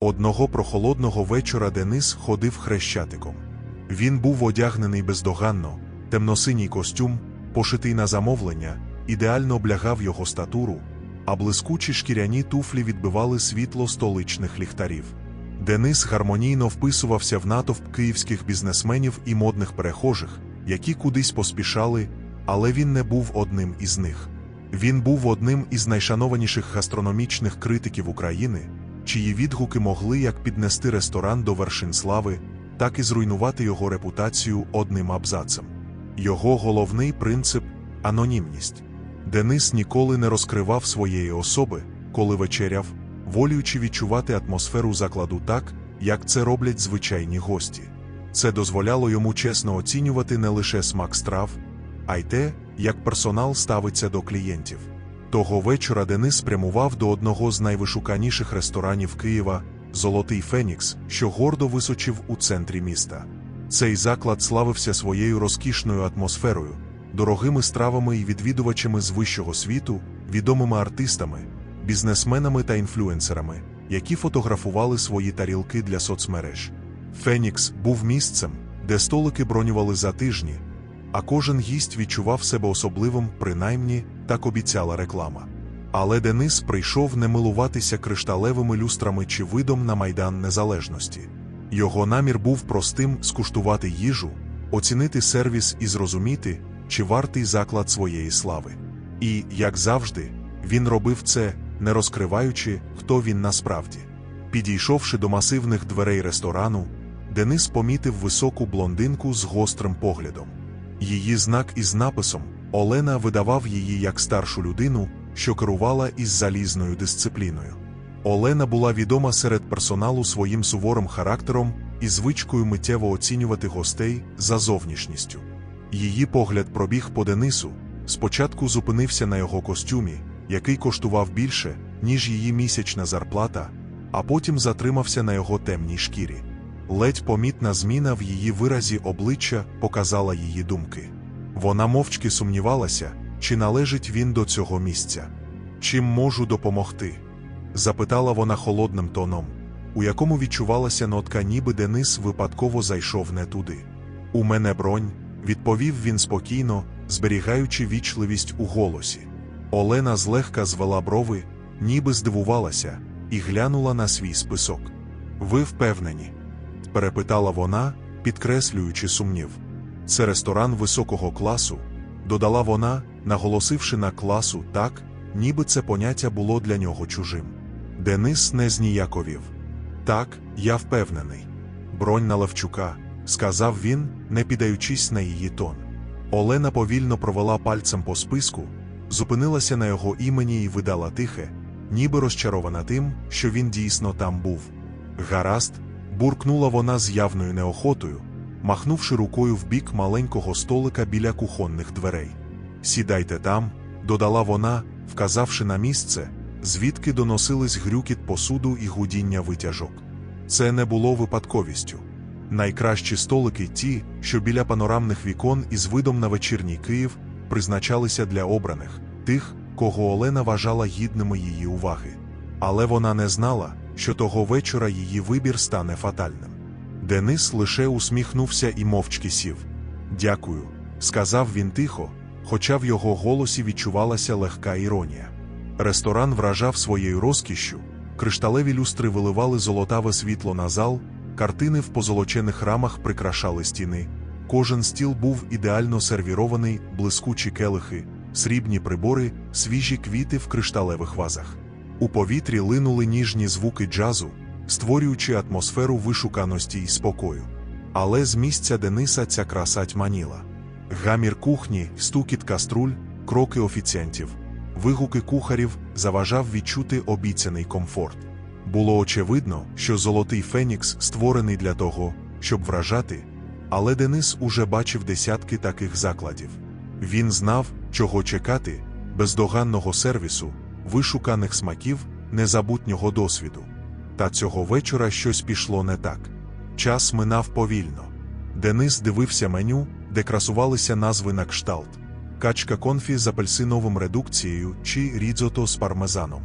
Одного прохолодного вечора Денис ходив хрещатиком. Він був одягнений бездоганно, темносиній костюм, пошитий на замовлення, ідеально облягав його статуру, а блискучі шкіряні туфлі відбивали світло столичних ліхтарів. Денис гармонійно вписувався в натовп київських бізнесменів і модних перехожих, які кудись поспішали, але він не був одним із них. Він був одним із найшанованіших гастрономічних критиків України, чиї відгуки могли як піднести ресторан до вершин слави, так і зруйнувати його репутацію одним абзацем. Його головний принцип анонімність. Денис ніколи не розкривав своєї особи, коли вечеряв, волюючи відчувати атмосферу закладу так, як це роблять звичайні гості. Це дозволяло йому чесно оцінювати не лише смак страв, а й те, як персонал ставиться до клієнтів. Того вечора Денис спрямував до одного з найвишуканіших ресторанів Києва Золотий Фенікс, що гордо височив у центрі міста. Цей заклад славився своєю розкішною атмосферою, дорогими стравами і відвідувачами з вищого світу, відомими артистами, бізнесменами та інфлюенсерами, які фотографували свої тарілки для соцмереж. Фенікс був місцем, де столики бронювали за тижні, а кожен гість відчував себе особливим, принаймні, так обіцяла реклама. Але Денис прийшов не милуватися кришталевими люстрами чи видом на Майдан Незалежності. Його намір був простим скуштувати їжу, оцінити сервіс і зрозуміти, чи вартий заклад своєї слави. І, як завжди, він робив це, не розкриваючи, хто він насправді. Підійшовши до масивних дверей ресторану, Денис помітив високу блондинку з гострим поглядом. Її знак із написом Олена видавав її як старшу людину, що керувала із залізною дисципліною. Олена була відома серед персоналу своїм суворим характером і звичкою миттєво оцінювати гостей за зовнішністю. Її погляд пробіг по Денису, спочатку зупинився на його костюмі, який коштував більше, ніж її місячна зарплата, а потім затримався на його темній шкірі. Ледь помітна зміна в її виразі обличчя показала її думки. Вона мовчки сумнівалася, чи належить він до цього місця. Чим можу допомогти? запитала вона холодним тоном, у якому відчувалася нотка, ніби Денис випадково зайшов не туди. У мене бронь, відповів він спокійно, зберігаючи вічливість у голосі. Олена злегка звела брови, ніби здивувалася, і глянула на свій список. Ви впевнені? перепитала вона, підкреслюючи сумнів. Це ресторан високого класу, додала вона, наголосивши на класу так, ніби це поняття було для нього чужим. Денис не зніяковів. Так, я впевнений. Бронь на Левчука, сказав він, не піддаючись на її тон. Олена повільно провела пальцем по списку, зупинилася на його імені і видала тихе, ніби розчарована тим, що він дійсно там був. Гаразд, буркнула вона з явною неохотою, махнувши рукою в бік маленького столика біля кухонних дверей. Сідайте там, додала вона, вказавши на місце, звідки доносились грюкіт посуду і гудіння витяжок. Це не було випадковістю. Найкращі столики, ті, що біля панорамних вікон із видом на вечірній Київ, призначалися для обраних, тих, кого Олена вважала гідними її уваги. Але вона не знала, що того вечора її вибір стане фатальним. Денис лише усміхнувся і мовчки сів. Дякую, сказав він тихо, хоча в його голосі відчувалася легка іронія. Ресторан вражав своєю розкішшю, кришталеві люстри виливали золотаве світло на зал, картини в позолочених рамах прикрашали стіни. Кожен стіл був ідеально сервірований, блискучі келихи, срібні прибори, свіжі квіти в кришталевих вазах. У повітрі линули ніжні звуки джазу, створюючи атмосферу вишуканості і спокою. Але з місця Дениса ця краса тьманіла. Гамір кухні, стукіт каструль, кроки офіціантів, вигуки кухарів заважав відчути обіцяний комфорт. Було очевидно, що золотий Фенікс створений для того, щоб вражати, але Денис уже бачив десятки таких закладів. Він знав, чого чекати, бездоганного сервісу, вишуканих смаків, незабутнього досвіду. Та цього вечора щось пішло не так. Час минав повільно. Денис дивився меню, де красувалися назви на кшталт, качка конфі з апельсиновим редукцією чи рідзото з пармезаном.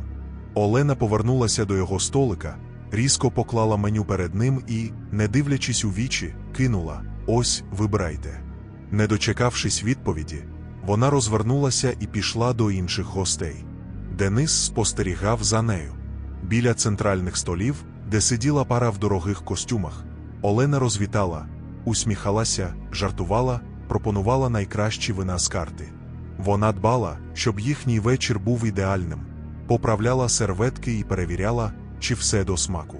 Олена повернулася до його столика, різко поклала меню перед ним і, не дивлячись у вічі, кинула Ось, вибирайте. Не дочекавшись відповіді, вона розвернулася і пішла до інших гостей. Денис спостерігав за нею. Біля центральних столів, де сиділа пара в дорогих костюмах, Олена розвітала, усміхалася, жартувала, пропонувала найкращі вина з карти. Вона дбала, щоб їхній вечір був ідеальним, поправляла серветки і перевіряла, чи все до смаку.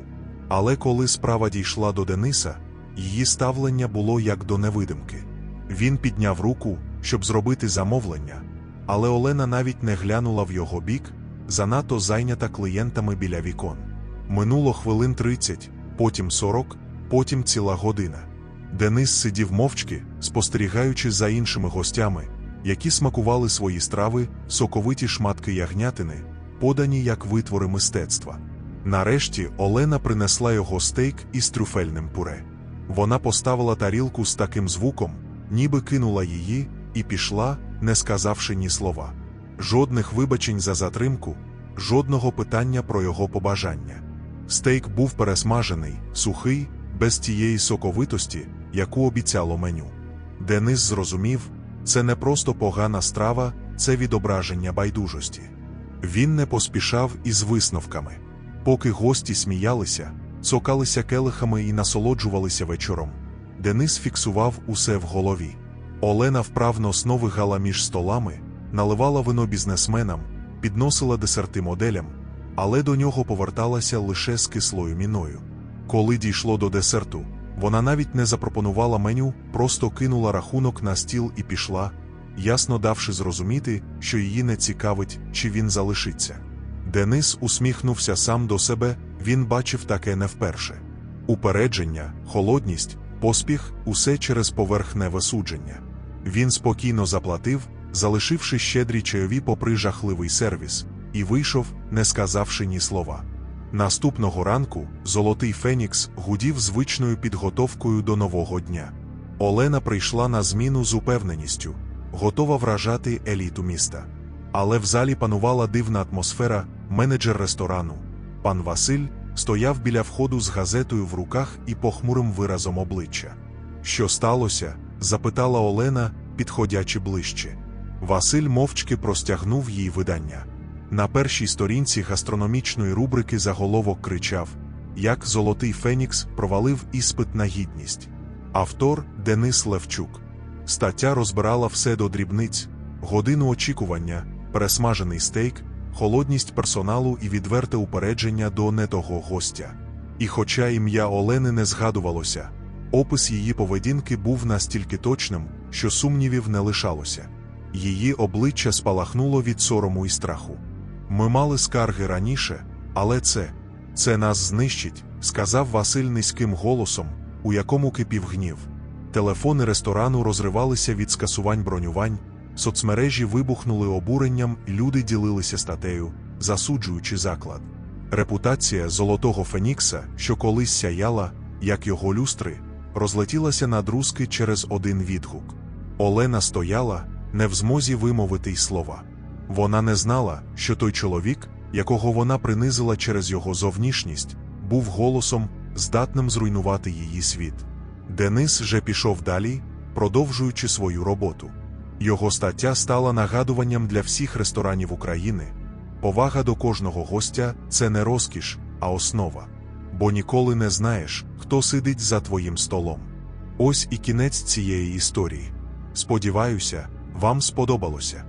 Але коли справа дійшла до Дениса, її ставлення було як до невидимки. Він підняв руку, щоб зробити замовлення, але Олена навіть не глянула в його бік, занадто зайнята клієнтами біля вікон. Минуло хвилин 30, потім 40, потім ціла година. Денис сидів мовчки, спостерігаючи за іншими гостями, які смакували свої страви, соковиті шматки ягнятини, подані як витвори мистецтва. Нарешті Олена принесла його стейк із трюфельним пуре. Вона поставила тарілку з таким звуком, ніби кинула її, і пішла, не сказавши ні слова. Жодних вибачень за затримку, жодного питання про його побажання. Стейк був пересмажений, сухий, без тієї соковитості, яку обіцяло меню. Денис зрозумів, це не просто погана страва, це відображення байдужості. Він не поспішав із висновками. Поки гості сміялися, цокалися келихами і насолоджувалися вечором. Денис фіксував усе в голові. Олена вправно сновигала між столами, наливала вино бізнесменам, підносила десерти моделям, але до нього поверталася лише з кислою міною. Коли дійшло до десерту, вона навіть не запропонувала меню, просто кинула рахунок на стіл і пішла, ясно давши зрозуміти, що її не цікавить, чи він залишиться. Денис усміхнувся сам до себе, він бачив таке не вперше. Упередження, холодність, поспіх усе через поверхневе судження. Він спокійно заплатив, залишивши щедрі чайові попри жахливий сервіс, і вийшов, не сказавши ні слова. Наступного ранку Золотий Фенікс гудів звичною підготовкою до нового дня. Олена прийшла на зміну з упевненістю, готова вражати еліту міста. Але в залі панувала дивна атмосфера, менеджер ресторану. Пан Василь стояв біля входу з газетою в руках і похмурим виразом обличчя. Що сталося? запитала Олена, підходячи ближче. Василь мовчки простягнув їй видання. На першій сторінці гастрономічної рубрики заголовок кричав: Як Золотий Фенікс провалив іспит на гідність. Автор Денис Левчук. Стаття розбирала все до дрібниць, годину очікування, пересмажений стейк, холодність персоналу і відверте упередження до не того гостя. І хоча ім'я Олени не згадувалося, опис її поведінки був настільки точним, що сумнівів не лишалося. Її обличчя спалахнуло від сорому і страху. Ми мали скарги раніше, але це, це нас знищить, сказав Василь низьким голосом, у якому кипів гнів. Телефони ресторану розривалися від скасувань бронювань, соцмережі вибухнули обуренням, люди ділилися статтею, засуджуючи заклад. Репутація золотого Фенікса, що колись сяяла, як його люстри, розлетілася на друзки через один відгук. Олена стояла, не в змозі вимовити й слова. Вона не знала, що той чоловік, якого вона принизила через його зовнішність, був голосом, здатним зруйнувати її світ. Денис же пішов далі, продовжуючи свою роботу. Його стаття стала нагадуванням для всіх ресторанів України. Повага до кожного гостя це не розкіш, а основа. Бо ніколи не знаєш, хто сидить за твоїм столом. Ось і кінець цієї історії. Сподіваюся, вам сподобалося.